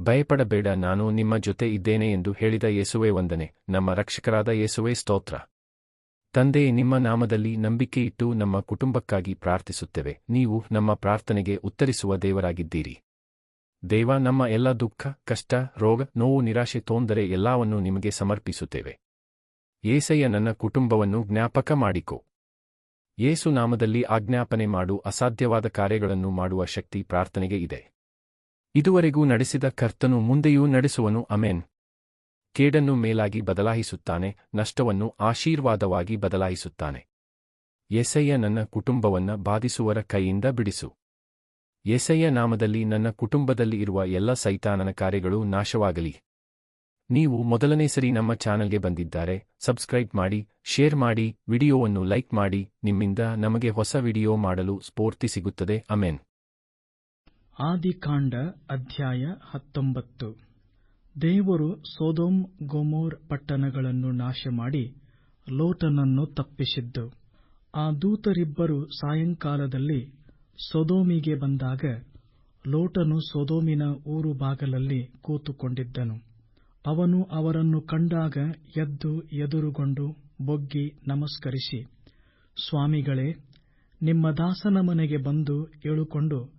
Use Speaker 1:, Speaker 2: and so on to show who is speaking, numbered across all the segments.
Speaker 1: ಭಯಪಡಬೇಡ, ನಾನು ನಿಮ್ಮ ಜೊತೆ ಇದ್ದೇನೆ ಎಂದು ಹೇಳಿದ ಯೇಸುವೆ ವಂದನೆ. ನಮ್ಮ ರಕ್ಷಕರಾದ ಯೇಸುವೆ ಸ್ತೋತ್ರ. ತಂದೆ ನಿಮ್ಮ ನಾಮದಲ್ಲಿ ನಂಬಿಕೆಯಿಟ್ಟು ನಮ್ಮ ಕುಟುಂಬಕ್ಕಾಗಿ ಪ್ರಾರ್ಥಿಸುತ್ತೇವೆ. ನೀವು ನಮ್ಮ ಪ್ರಾರ್ಥನೆಗೆ ಉತ್ತರಿಸುವ ದೇವರಾಗಿದ್ದೀರಿ. ದೇವ, ನಮ್ಮ ಎಲ್ಲ ದುಃಖ, ಕಷ್ಟ, ರೋಗ, ನೋವು, ನಿರಾಶೆ ತೋಂದರೆ ಎಲ್ಲವನ್ನೂ ನಿಮಗೆ ಸಮರ್ಪಿಸುತ್ತೇವೆ. ಏಸಯ್ಯ, ನನ್ನ ಕುಟುಂಬವನ್ನು ಜ್ಞಾಪಕ ಮಾಡಿಕೊ. ಯೇಸು ನಾಮದಲ್ಲಿ ಆಜ್ಞಾಪನೆ ಮಾಡು. ಅಸಾಧ್ಯವಾದ ಕಾರ್ಯಗಳನ್ನು ಮಾಡುವ ಶಕ್ತಿ ಪ್ರಾರ್ಥನೆಗೆ ಇದೆ. ಇದುವರೆಗೂ ನಡೆಸಿದ ಕರ್ತನು ಮುಂದೆಯೂ ನಡೆಸುವನು ಅಮೆನ್ ಕೇಡನ್ನು ಮೇಲಾಗಿ ಬದಲಾಯಿಸುತ್ತಾನೆ, ನಷ್ಟವನ್ನು ಆಶೀರ್ವಾದವಾಗಿ ಬದಲಾಯಿಸುತ್ತಾನೆ. ಎಸಯ್ಯ ನನ್ನ ಕುಟುಂಬವನ್ನ ಬಾಧಿಸುವರ ಕೈಯಿಂದ ಬಿಡಿಸು. ಎಸಯ್ಯ ನಾಮದಲ್ಲಿ ನನ್ನ ಕುಟುಂಬದಲ್ಲಿ ಇರುವ ಎಲ್ಲ ಸೈತಾನನ ಕಾರ್ಯಗಳು ನಾಶವಾಗಲಿ. ನೀವು ಮೊದಲನೇ ಸರಿ ನಮ್ಮ ಚಾನಲ್ಗೆ ಬಂದಿದ್ದಾರೆ, ಸಬ್ಸ್ಕ್ರೈಬ್ ಮಾಡಿ, ಶೇರ್ ಮಾಡಿ, ವಿಡಿಯೋವನ್ನು ಲೈಕ್ ಮಾಡಿ, ನಿಮ್ಮಿಂದ ನಮಗೆ ಹೊಸ ವಿಡಿಯೋ ಮಾಡಲು ಸ್ಫೂರ್ತಿ ಸಿಗುತ್ತದೆ ಅಮೇನ್
Speaker 2: ಆದಿಕಾಂಡ ಅಧ್ಯಾಯ ಹತ್ತೊಂಬತ್ತು. ದೇವರು ಸೊದೋಮ್ ಗೊಮೋರ್ ಪಟ್ಟಣಗಳನ್ನು ನಾಶ ಮಾಡಿ ಲೋಟನನ್ನು ತಪ್ಪಿಸಿದ್ದು. ಆ ದೂತರಿಬ್ಬರು ಸಾಯಂಕಾಲದಲ್ಲಿ ಸೊದೋಮಿಗೆ ಬಂದಾಗ ಲೋಟನು ಸೊದೋಮಿನ ಊರು ಬಾಗಲಲ್ಲಿ ಕೂತುಕೊಂಡಿದ್ದನು. ಅವನು ಅವರನ್ನು ಕಂಡಾಗ ಎದ್ದು ಎದುರುಗೊಂಡು ಬೊಗ್ಗಿ ನಮಸ್ಕರಿಸಿ, ಸ್ವಾಮಿಗಳೇ, ನಿಮ್ಮ ದಾಸನ ಮನೆಗೆ ಬಂದು ಇಳುಕೊಂಡು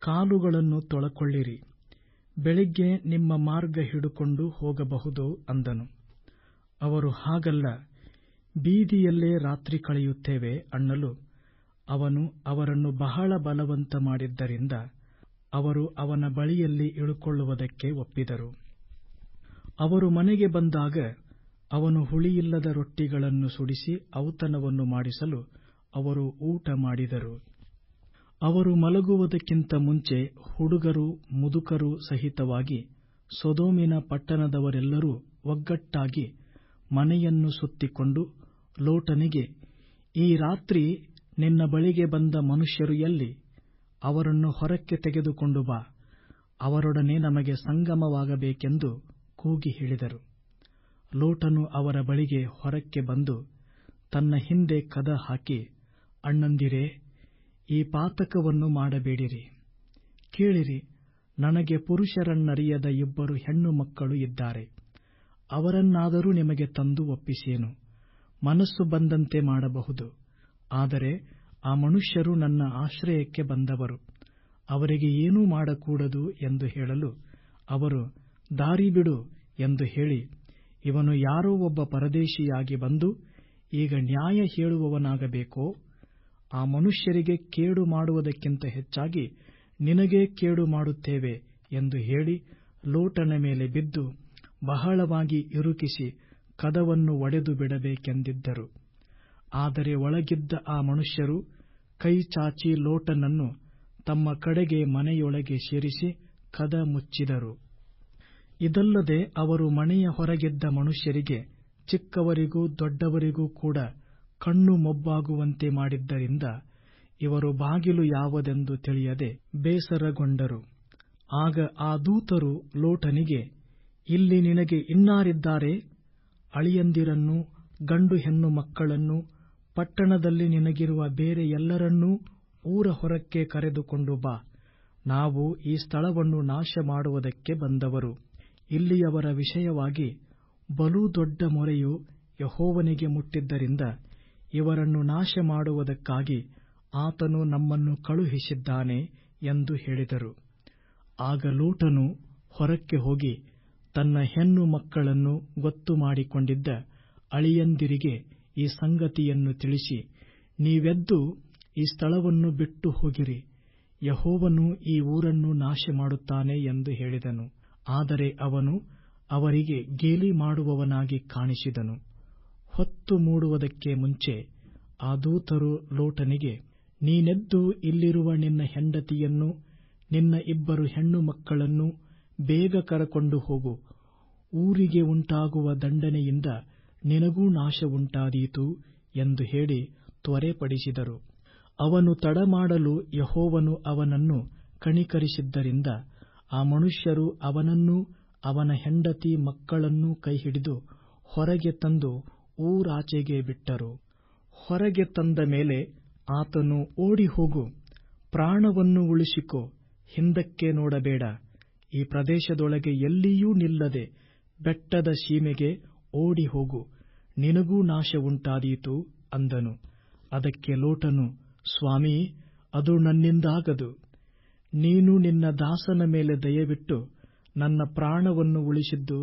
Speaker 2: ಕಾಲುಗಳನ್ನು ತೊಳಕೊಳ್ಳಿರಿ. ಬೆಳಿಗ್ಗೆ ನಿಮ್ಮ ಮಾರ್ಗ ಹಿಡುಕೊಂಡು ಹೋಗಬಹುದು ಅಂದನು. ಅವರು, ಹಾಗಲ್ಲ, ಬೀದಿಯಲ್ಲೇ ರಾತ್ರಿ ಕಳೆಯುತ್ತೇವೆ ಅನ್ನಲು. ಅವನು ಅವರನ್ನು ಬಹಳ ಬಲವಂತ ಮಾಡಿದ್ದರಿಂದ ಅವರು ಅವನ ಬಳಿಯಲ್ಲಿ ಇಳುಕೊಳ್ಳುವುದಕ್ಕೆ ಒಪ್ಪಿದರು. ಅವರು ಮನೆಗೆ ಬಂದಾಗ ಅವನು ಹುಳಿಯಿಲ್ಲದ ರೊಟ್ಟಿಗಳನ್ನು ಸುಡಿಸಿ ಔತಣವನ್ನು ಮಾಡಿಸಲು ಅವರು ಊಟ ಮಾಡಿದರು. ಅವರು ಮಲಗುವುದಕ್ಕಿಂತ ಮುಂಚೆ ಹುಡುಗರು, ಮುದುಕರು ಸಹಿತವಾಗಿ ಸೊದೋಮಿನ ಪಟ್ಟಣದವರೆಲ್ಲರೂ ಒಗ್ಗಟ್ಟಾಗಿ ಮನೆಯನ್ನು ಸುತ್ತಿಕೊಂಡು ಲೋಟನಿಗೆ, ಈ ರಾತ್ರಿ ನಿನ್ನ ಬಳಿಗೆ ಬಂದ ಮನುಷ್ಯರು ಎಲ್ಲಿ? ಅವರನ್ನು ಹೊರಕ್ಕೆ ತೆಗೆದುಕೊಂಡು ಬಾ. ಅವರೊಡನೆ ನಮಗೆ ಸಂಗಮವಾಗಬೇಕೆಂದು ಕೂಗಿ ಹೇಳಿದರು. ಲೋಟನು ಅವರ ಬಳಿಗೆ ಹೊರಕ್ಕೆ ಬಂದು ತನ್ನ ಹಿಂದೆ ಕದ ಹಾಕಿ, ಅಣ್ಣಂದಿರೇ ಈ ಪಾತಕವನ್ನು ಮಾಡಬೇಡಿರಿ. ಕೇಳಿರಿ, ನನಗೆ ಪುರುಷರನ್ನರಿಯದ ಇಬ್ಬರು ಹೆಣ್ಣು ಮಕ್ಕಳು ಇದ್ದಾರೆ. ಅವರನ್ನಾದರೂ ನಿಮಗೆ ತಂದು ಒಪ್ಪಿಸೇನು. ಮನಸ್ಸು ಬಂದಂತೆ ಮಾಡಬಹುದು. ಆದರೆ ಆ ಮನುಷ್ಯರು ನನ್ನ ಆಶ್ರಯಕ್ಕೆ ಬಂದವರು. ಅವರಿಗೆ ಏನೂ ಮಾಡಕೂಡದು ಎಂದು ಹೇಳಲು ಅವರು, ದಾರಿ ಬಿಡು ಎಂದು ಹೇಳಿ, ಇವನು ಯಾರೋ ಒಬ್ಬ ಪರದೇಶಿಯಾಗಿ ಬಂದು ಈಗ ನ್ಯಾಯ ಹೇಳುವವನಾಗಬೇಕೋ? ಆ ಮನುಷ್ಯರಿಗೆ ಕೇಡು ಮಾಡುವುದಕ್ಕಿಂತ ಹೆಚ್ಚಾಗಿ ನಿನಗೇ ಕೇಡು ಮಾಡುತ್ತೇವೆ ಎಂದು ಹೇಳಿ ಲೋಟನ ಮೇಲೆ ಬಿದ್ದು ಬಹಳವಾಗಿ ಇರುಕಿಸಿ ಕದವನ್ನು ಒಡೆದು ಬಿಡಬೇಕೆಂದಿದ್ದರು. ಆದರೆ ಒಳಗಿದ್ದ ಆ ಮನುಷ್ಯರು ಕೈ ಚಾಚಿ ಲೋಟನನ್ನು ತಮ್ಮ ಕಡೆಗೆ ಮನೆಯೊಳಗೆ ಸೇರಿಸಿ ಕದ ಮುಚ್ಚಿದರು. ಇದಲ್ಲದೆ ಅವರು ಮನೆಯ ಹೊರಗಿದ್ದ ಮನುಷ್ಯರಿಗೆ ಚಿಕ್ಕವರಿಗೂ ದೊಡ್ಡವರಿಗೂ ಕೂಡ ಕಣ್ಣು ಮೊಬ್ಬಾಗುವಂತೆ ಮಾಡಿದ್ದರಿಂದ ಇವರು ಬಾಗಿಲು ಯಾವುದೆಂದು ತಿಳಿಯದೆ ಬೇಸರಗೊಂಡರು. ಆಗ ಆ ದೂತರು ಲೋಟನಿಗೆ, ಇಲ್ಲಿ ನಿನಗೆ ಇನ್ನಾರಿದ್ದಾರೆ? ಅಳಿಯಂದಿರನ್ನು, ಗಂಡು ಹೆಣ್ಣು ಮಕ್ಕಳನ್ನು, ಪಟ್ಟಣದಲ್ಲಿ ನಿನಗಿರುವ ಬೇರೆ ಎಲ್ಲರನ್ನೂ ಊರ ಹೊರಕ್ಕೆ ಕರೆದುಕೊಂಡು ಬಾ. ನಾವು ಈ ಸ್ಥಳವನ್ನು ನಾಶ ಮಾಡುವುದಕ್ಕೆ ಬಂದವರು. ಇಲ್ಲಿಯವರ ವಿಷಯವಾಗಿ ಬಲು ದೊಡ್ಡ ಮೊರೆಯು ಯಹೋವನಿಗೆ ಮುಟ್ಟಿದ್ದರಿಂದ ಇವರನ್ನು ನಾಶ ಮಾಡುವುದಕ್ಕಾಗಿ ಆತನು ನಮ್ಮನ್ನು ಕಳುಹಿಸಿದ್ದಾನೆ ಎಂದು ಹೇಳಿದರು. ಆಗ ಲೋಟನು ಹೊರಕ್ಕೆ ಹೋಗಿ ತನ್ನ ಹೆಣ್ಣು ಮಕ್ಕಳನ್ನು ಗೊತ್ತು ಮಾಡಿಕೊಂಡಿದ್ದ ಅಳಿಯಂದಿರಿಗೆ ಈ ಸಂಗತಿಯನ್ನು ತಿಳಿಸಿ, ನೀವೆದ್ದು ಈ ಸ್ಥಳವನ್ನು ಬಿಟ್ಟು ಹೋಗಿರಿ, ಯಹೋವನು ಈ ಊರನ್ನು ನಾಶ ಮಾಡುತ್ತಾನೆ ಎಂದು ಹೇಳಿದನು. ಆದರೆ ಅವನು ಅವರಿಗೆ ಗೇಲಿ ಮಾಡುವವನಾಗಿ ಕಾಣಿಸಿದನು. ಹೊತ್ತು ಮೂಡುವುದಕ್ಕೆ ಮುಂಚೆ ಆ ದೂತರು ಲೋಟನಿಗೆ, ನೀನೆದ್ದು ಇಲ್ಲಿರುವ ನಿನ್ನ ಹೆಂಡತಿಯನ್ನು, ನಿನ್ನ ಇಬ್ಬರು ಹೆಣ್ಣು ಮಕ್ಕಳನ್ನು ಬೇಗ ಕರಕೊಂಡು ಹೋಗು. ಊರಿಗೆ ಉಂಟಾಗುವ ದಂಡನೆಯಿಂದ ನಿನಗೂ ನಾಶವುಂಟಾದೀತು ಎಂದು ಹೇಳಿ ತ್ವರೆಪಡಿಸಿದರು. ಅವನು ತಡಮಾಡಲು ಯಹೋವನು ಅವನನ್ನು ಕಣಿಕರಿಸಿದ್ದರಿಂದ ಆ ಮನುಷ್ಯರು ಅವನನ್ನೂ ಅವನ ಹೆಂಡತಿ ಮಕ್ಕಳನ್ನೂ ಕೈಹಿಡಿದು ಹೊರಗೆ ತಂದು ಊರಾಚೆಗೆ ಬಿಟ್ಟರು. ಹೊರಗೆ ತಂದ ಮೇಲೆ ಆತನು ಓಡಿ ಹೋಗು ಪ್ರಾಣವನ್ನು ಉಳಿಸಿಕೊ, ಹಿಂದಕ್ಕೆ ನೋಡಬೇಡ. ಈ ಪ್ರದೇಶದೊಳಗೆ ಎಲ್ಲಿಯೂ ನಿಲ್ಲದೆ ಬೆಟ್ಟದ ಸೀಮೆಗೆ ಓಡಿ ಹೋಗು ನಿನಗೂ ನಾಶ ಉಂಟಾದೀತು ಅಂದನು. ಅದಕ್ಕೆ ಲೋಟನು, ಸ್ವಾಮಿ, ಅದು ನನ್ನಿಂದಾಗದು. ನೀನು ನಿನ್ನ ದಾಸನ ಮೇಲೆ ದಯವಿಟ್ಟು ನನ್ನ ಪ್ರಾಣವನ್ನು ಉಳಿಸಿದ್ದು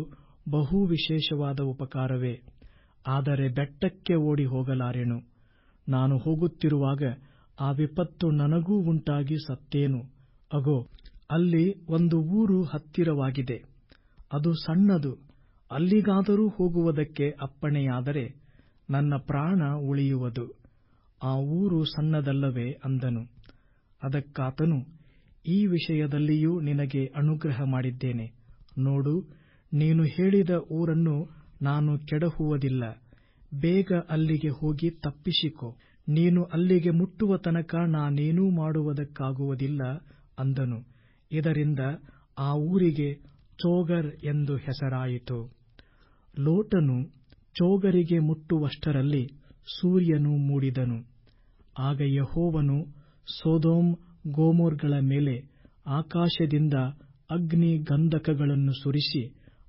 Speaker 2: ಬಹು ವಿಶೇಷವಾದ ಉಪಕಾರವೇ. ಆದರೆ ಬೆಟ್ಟಕ್ಕೆ ಓಡಿ ಹೋಗಲಾರೆನು ನಾನು ಹೋಗುತ್ತಿರುವಾಗ ಆ ವಿಪತ್ತು ನನಗೂ ಉಂಟಾಗಿ ಸತ್ತೇನು. ಅಗೋ, ಅಲ್ಲಿ ಒಂದು ಊರು ಹತ್ತಿರವಾಗಿದೆ. ಅದು ಸಣ್ಣದು. ಅಲ್ಲಿಗಾದರೂ ಹೋಗುವುದಕ್ಕೆ ಅಪ್ಪಣೆಯಾದರೆ ನನ್ನ ಪ್ರಾಣ ಉಳಿಯುವುದು. ಆ ಊರು ಸಣ್ಣದಲ್ಲವೇ ಅಂದನು. ಅದಕ್ಕಾತನು, ಈ ವಿಷಯದಲ್ಲಿಯೂ ನಿನಗೆ ಅನುಗ್ರಹ ಮಾಡಿದ್ದೇನೆ. ನೋಡು, ನೀನು ಹೇಳಿದ ಊರನ್ನು ನಾನು ಕೆಡಹುವುದಿಲ್ಲ. ಬೇಗ ಅಲ್ಲಿಗೆ ಹೋಗಿ ತಪ್ಪಿಸಿಕೊ. ನೀನು ಅಲ್ಲಿಗೆ ಮುಟ್ಟುವ ತನಕ ನಾನೇನೂ ಮಾಡುವುದಕ್ಕಾಗುವುದಿಲ್ಲ ಅಂದನು. ಇದರಿಂದ ಆ ಊರಿಗೆ ಚೋಗರ್ ಎಂದು ಹೆಸರಾಯಿತು. ಲೋಟನು ಚೋಗರಿಗೆ ಮುಟ್ಟುವಷ್ಟರಲ್ಲಿ ಸೂರ್ಯನು ಮೂಡಿದನು. ಆಗ ಯಹೋವನು ಸೋದೋಮ್ ಗೋಮೋರ್ಗಳ ಮೇಲೆ ಆಕಾಶದಿಂದ ಅಗ್ನಿ ಗಂಧಕಗಳನ್ನು ಸುರಿಸಿ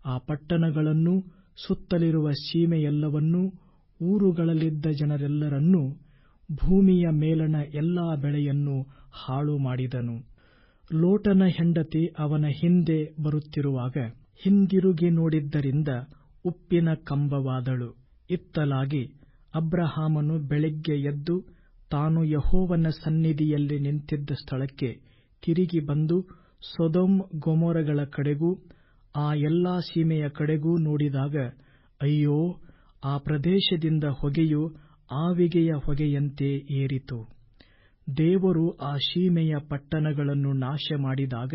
Speaker 2: ಆ ಪಟ್ಟಣಗಳನ್ನೂ ಸುತ್ತಲಿರುವ ಸೀಮೆಯೆಲ್ಲವನ್ನೂ ಊರುಗಳಲ್ಲಿದ್ದ ಜನರೆಲ್ಲರನ್ನೂ ಭೂಮಿಯ ಮೇಲಣ ಎಲ್ಲಾ ಬೆಳೆಯನ್ನು ಹಾಳು ಮಾಡಿದನು. ಲೋಟನ ಹೆಂಡತಿ ಅವನ ಹಿಂದೆ ಬರುತ್ತಿರುವಾಗ ಹಿಂದಿರುಗಿ ನೋಡಿದ್ದರಿಂದ ಉಪ್ಪಿನ ಕಂಬವಾದಳು. ಇತ್ತಲಾಗಿ ಅಬ್ರಹಾಮನು ಬೆಳಿಗ್ಗೆ ಎದ್ದು ತಾನು ಯಹೋವನ ಸನ್ನಿಧಿಯಲ್ಲಿ ನಿಂತಿದ್ದ ಸ್ಥಳಕ್ಕೆ ತಿರುಗಿ ಬಂದು ಸೊದೋಮ್ ಗೊಮೋರಗಳ ಕಡೆಗೂ ಆ ಎಲ್ಲಾ ಸೀಮೆಯ ಕಡೆಗೂ ನೋಡಿದಾಗ, ಅಯ್ಯೋ ಆ ಪ್ರದೇಶದಿಂದ ಹೊಗೆಯು ಆವಿಗೆಯ ಹೊಗೆಯಂತೆ ಏರಿತು. ದೇವರು ಆ ಸೀಮೆಯ ಪಟ್ಟಣಗಳನ್ನು ನಾಶ ಮಾಡಿದಾಗ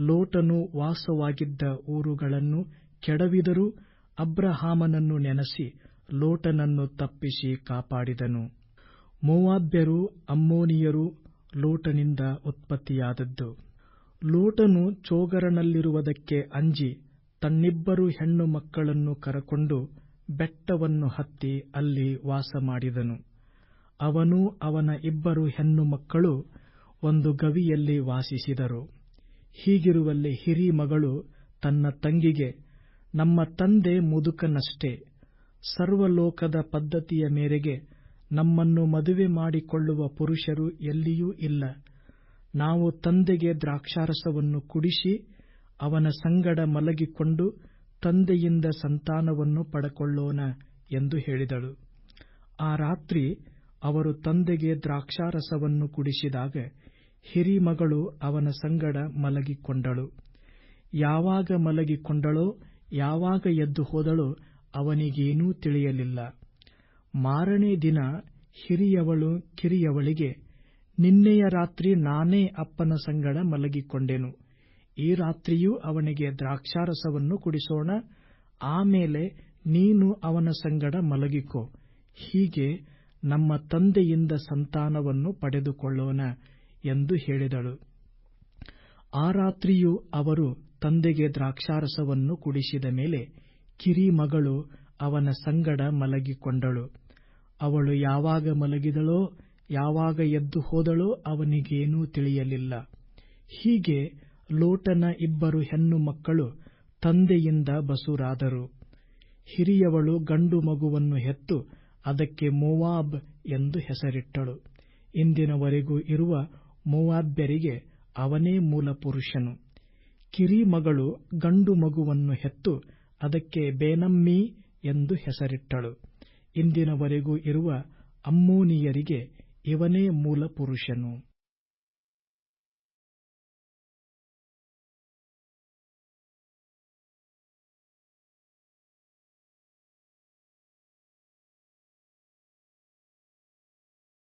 Speaker 2: ಲೋಟನು ವಾಸವಾಗಿದ್ದ ಊರುಗಳನ್ನು ಕೆಡವಿದರೂ ಅಬ್ರಹಾಮನನ್ನು ನೆನಸಿ ಲೋಟನನ್ನು ತಪ್ಪಿಸಿ ಕಾಪಾಡಿದನು. ಮೋವಾಬ್ಯರು ಅಮ್ಮೋನಿಯರು ಲೋಟನಿಂದ ಉತ್ಪತ್ತಿಯಾದದ್ದು. ಲೋಟನು ಚೋಗರನಲ್ಲಿರುವುದಕ್ಕೆ ಅಂಜಿ ತನ್ನಿಬ್ಬರು ಹೆಣ್ಣು ಮಕ್ಕಳನ್ನು ಕರಕೊಂಡು ಬೆಟ್ಟವನ್ನು ಹತ್ತಿ ಅಲ್ಲಿ ವಾಸ ಮಾಡಿದನು. ಅವನೂ ಅವನ ಇಬ್ಬರು ಹೆಣ್ಣು ಮಕ್ಕಳು ಒಂದು ಗವಿಯಲ್ಲಿ ವಾಸಿಸಿದರು. ಹೀಗಿರುವಲ್ಲಿ ಹಿರಿ ಮಗಳು ತನ್ನ ತಂಗಿಗೆ, ನಮ್ಮ ತಂದೆ ಮುದುಕನಷ್ಟೇ, ಸರ್ವಲೋಕದ ಪದ್ಧತಿಯ ಮೇರೆಗೆ ನಮ್ಮನ್ನು ಮದುವೆ ಮಾಡಿಕೊಳ್ಳುವ ಪುರುಷರು ಎಲ್ಲಿಯೂ ಇಲ್ಲ. ನಾವು ತಂದೆಗೆ ದ್ರಾಕ್ಷಾರಸವನ್ನು ಕುಡಿಸಿ ಅವನ ಸಂಗಡ ಮಲಗಿಕೊಂಡು ತಂದೆಯಿಂದ ಸಂತಾನವನ್ನು ಪಡಕೊಳ್ಳೋಣ ಎಂದು ಹೇಳಿದಳು. ಆ ರಾತ್ರಿ ಅವರು ತಂದೆಗೆ ದ್ರಾಕ್ಷಾರಸವನ್ನು ಕುಡಿಸಿದಾಗ ಹಿರಿಮಗಳು ಅವನ ಸಂಗಡ ಮಲಗಿಕೊಂಡಳು. ಯಾವಾಗ ಮಲಗಿಕೊಂಡಳೋ, ಯಾವಾಗ ಎದ್ದು ಹೋದಳೋ ಅವನಿಗೇನೂ ತಿಳಿಯಲಿಲ್ಲ. ಮಾರನೇ ದಿನ ಹಿರಿಯವಳು ಕಿರಿಯವಳಿಗೆ, ನಿನ್ನೆಯ ರಾತ್ರಿ ನಾನೇ ಅಪ್ಪನ ಸಂಗಡ ಮಲಗಿಕೊಂಡೆನು. ಈ ರಾತ್ರಿಯೂ ಅವನಿಗೆ ದ್ರಾಕ್ಷಾರಸವನ್ನು ಕುಡಿಸೋಣ, ಆಮೇಲೆ ನೀನು ಅವನ ಸಂಗಡ ಮಲಗಿಕೋ, ಹೀಗೆ ನಮ್ಮ ತಂದೆಯಿಂದ ಸಂತಾನವನ್ನು ಪಡೆದುಕೊಳ್ಳೋಣ ಎಂದು ಹೇಳಿದಳು. ಆ ರಾತ್ರಿಯೂ ಅವರು ತಂದೆಗೆ ದ್ರಾಕ್ಷಾರಸವನ್ನು ಕುಡಿಸಿದ ಮೇಲೆ ಕಿರಿಮಗಳು ಅವನ ಸಂಗಡ ಮಲಗಿಕೊಂಡಳು. ಅವಳು ಯಾವಾಗ ಮಲಗಿದಳೋ, ಯಾವಾಗ ಎದ್ದು ಹೋದಳೋ ಅವನಿಗೇನೂ ತಿಳಿಯಲಿಲ್ಲ. ಹೀಗೆ ಲೋಟನ ಇಬ್ಬರು ಹೆಣ್ಣು ಮಕ್ಕಳು ತಂದೆಯಿಂದ ಬಸುರಾದರು. ಹಿರಿಯವಳು ಗಂಡು ಮಗುವನ್ನು ಹೆತ್ತು ಅದಕ್ಕೆ ಮೋವಾಬ್ ಎಂದು ಹೆಸರಿಟ್ಟಳು. ಇಂದಿನವರೆಗೂ ಇರುವ ಮೋವಾಬ್ಯರಿಗೆ ಅವನೇ ಮೂಲಪುರುಷನು ಕಿರಿಮಗಳು ಗಂಡು ಮಗುವನ್ನು ಹೆತ್ತು ಅದಕ್ಕೆ ಬೇನಮ್ಮಿ ಎಂದು ಹೆಸರಿಟ್ಟಳು. ಇಂದಿನವರೆಗೂ ಇರುವ ಅಮ್ಮೋನಿಯರಿಗೆ ಇವನೇ ಮೂಲಪುರುಷನು